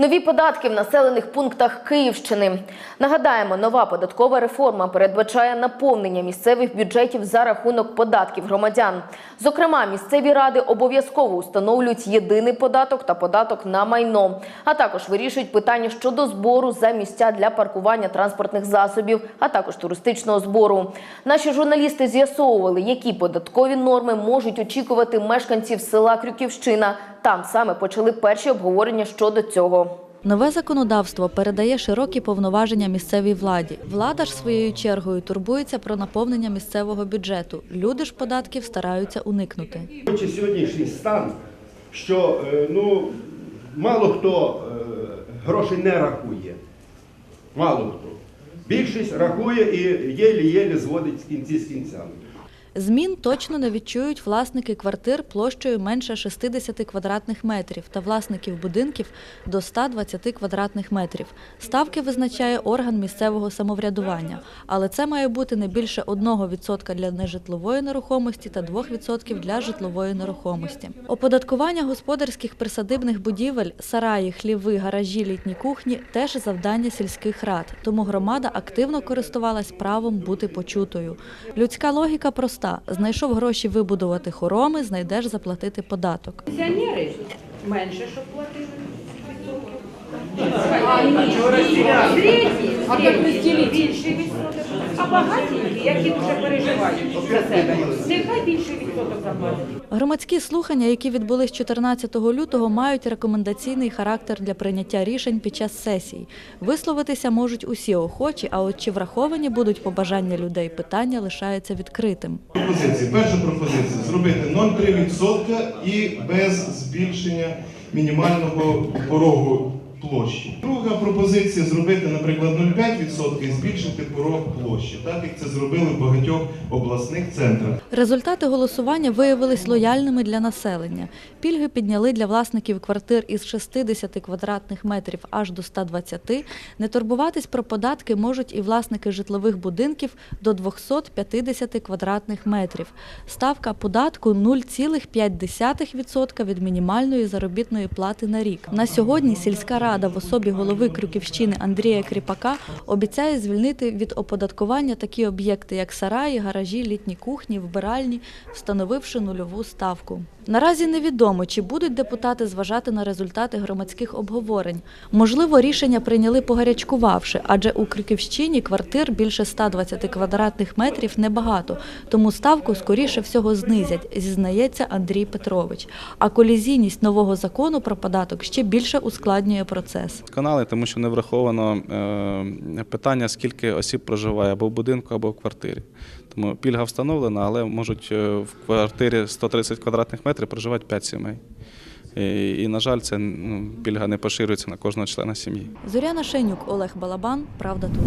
Нові податки в населених пунктах Київщини. Нагадаємо, нова податкова реформа передбачає наповнення місцевих бюджетів за рахунок податків громадян. Зокрема, місцеві ради обов'язково установлюють єдиний податок та податок на майно, а також вирішують питання щодо збору за місця для паркування транспортних засобів, а також туристичного збору. Наші журналісти з'ясовували, які податкові норми можуть очікувати мешканців села Крюківщина. Там саме почали перші обговорення щодо цього. Нове законодавство передає широкі повноваження місцевій владі. Влада ж своєю чергою турбується про наповнення місцевого бюджету. Люди ж податків стараються уникнути. Сьогоднішній стан, що е, ну, мало хто е, грошей не рахує. Мало хто. Більшість рахує і єлі-єлі зводить з кінці з кінцями. Змін точно не відчують власники квартир площею менше 60 квадратних метрів та власників будинків до 120 квадратних метрів. Ставки визначає орган місцевого самоврядування, але це має бути не більше 1% для нежитлової нерухомості та 2% для житлової нерухомості. Оподаткування господарських присадибних будівель, сараї, хліви, гаражі, літні кухні теж завдання сільських рад, тому громада активно користувалась правом бути почутою. Людська логіка проста: знайшов гроші вибудувати хороми, знайдеш заплатити податок. Пенсіонери менше, щоб платили. а, а, а, а, А багатенькі, які дуже переживають за себе, нехай більший відсоток заплатять. Громадські слухання, які відбулись 14 лютого, мають рекомендаційний характер для прийняття рішень під час сесій. Висловитися можуть усі охочі, а от чи враховані будуть побажання людей, питання лишається відкритим. Пропозиції. Перша пропозиція зробити 0,3% і без збільшення мінімального порогу площі. Друга пропозиція зробити, наприклад, 0,5% і збільшити порог площі, так як це зробили в багатьох обласних центрах. Результати голосування виявились лояльними для населення. Пільги підняли для власників квартир із 60 квадратних метрів аж до 120. Не турбуватись про податки можуть і власники житлових будинків до 250 квадратних метрів. Ставка податку 0,5% від мінімальної заробітної плати на рік. На сьогодні сільська рада в особі голови Крюківщини Андрія Кріпака обіцяє звільнити від оподаткування такі об'єкти, як сараї, гаражі, літні кухні, вбиральні, встановивши нульову ставку. Наразі невідомо, чи будуть депутати зважати на результати громадських обговорень. Можливо, рішення прийняли погарячкувавши, адже у Крюківщині квартир більше 120 квадратних метрів небагато, тому ставку скоріше всього знизять, зізнається Андрій Петрович. А колізійність нового закону про податок ще більше ускладнює процес. Канали, тому що не враховано е, питання, скільки осіб проживає або в будинку, або в квартирі. Тому пільга встановлена, але можуть е, в квартирі 130 квадратних метрів проживати 5 сімей. І, і на жаль, це ну, пільга не поширюється на кожного члена сім'ї. Зоряна Шенюк, Олег Балабан. Правда тут.